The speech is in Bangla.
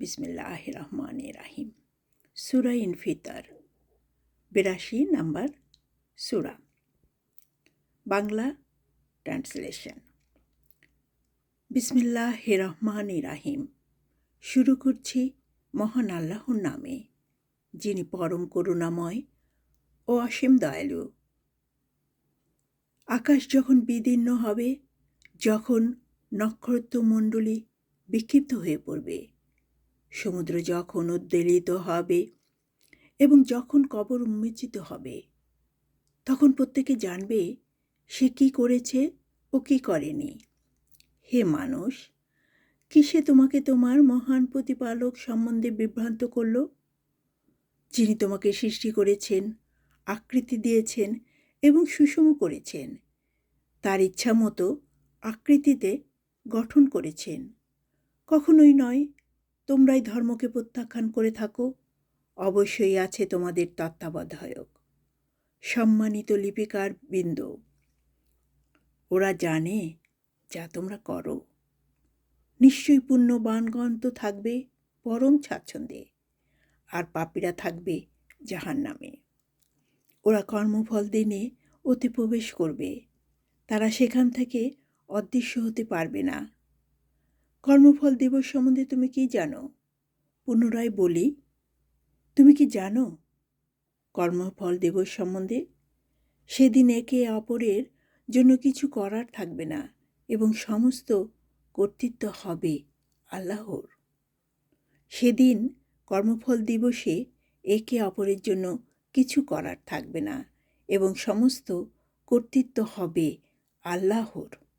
বিসমিল্লাহ রহমান রাহিম সুরা ইনফিতার, বিরাশি নাম্বার সুরা। বাংলা ট্রান্সলেশন। বিসমিল্লাহ রহমান রাহিম শুরু করছি মহান আল্লাহর নামে, যিনি পরম করুণাময় ও অসীম দয়ালু। আকাশ যখন বিদীর্ণ হবে, যখন নক্ষত্রমণ্ডলী বিক্ষিপ্ত হয়ে পড়বে সমুদ্র যখন উদ্বেলিত হবে এবং যখন কবর উন্মোচিত হবে, তখন প্রত্যেকে জানবে সে কি করেছে ও কি করেনি। হে মানুষ, কিসে তোমাকে তোমার মহান প্রতিপালক সম্বন্ধে বিভ্রান্ত করল? যিনি তোমাকে সৃষ্টি করেছেন, আকৃতি দিয়েছেন এবং সুষম করেছেন, তার ইচ্ছা মতো আকৃতিতে গঠন করেছেন, কখনোই নয় তোমরাই ধর্মকে প্রত্যাখ্যান করে থাকো। অবশ্যই আছে তোমাদের তত্ত্বাবধায়ক। সম্মানিত লিপিকার বৃন্দ, ওরা জানে যা তোমরা করো। নিশ্চয়ই পুণ্যবানগণ তো থাকবে পরম স্বাচ্ছন্দ্যে, আর পাপীরা থাকবে জাহান নামে ওরা কর্মফল দিনে অতি প্রবেশ করবে। তারা সেখান থেকে অদৃশ্য হতে পারবে না। কর্মফল দিবস সম্বন্ধে তুমি কি জানো? পুনরায় বলি, তুমি কি জানো? কর্মফল দিবস সম্বন্ধে সেদিন একে অপরের জন্য কিছু করার থাকবে না এবং সমস্ত কর্তৃত্ব হবে আল্লাহর। সেদিন কর্মফল দিবসে একে অপরের জন্য কিছু করার থাকবে না এবং সমস্ত কর্তৃত্ব হবে আল্লাহর।